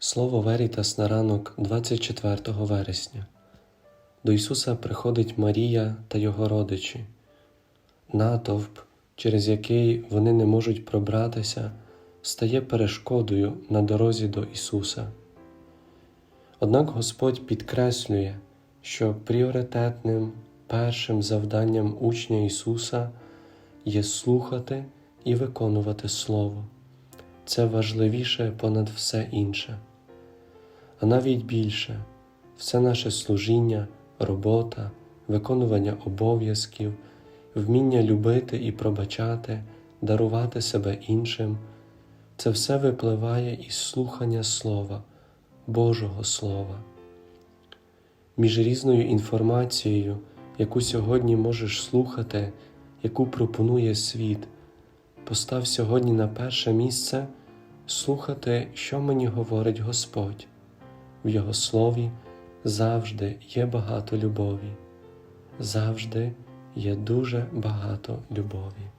Слово Верітас на ранок 24 вересня. До Ісуса приходить Марія та Його родичі. Натовп, через який вони не можуть пробратися, стає перешкодою на дорозі до Ісуса. Однак Господь підкреслює, що пріоритетним першим завданням учня Ісуса є слухати і виконувати Слово. Це важливіше понад все інше. А навіть більше все наше служіння, робота, виконування обов'язків, вміння любити і пробачати, дарувати себе іншим це все випливає із слухання Слова, Божого Слова. Між різною інформацією, яку сьогодні можеш слухати, яку пропонує світ, постав сьогодні на перше місце слухати, що мені говорить Господь. В Його слові завжди є багато любові, завжди є дуже багато любові.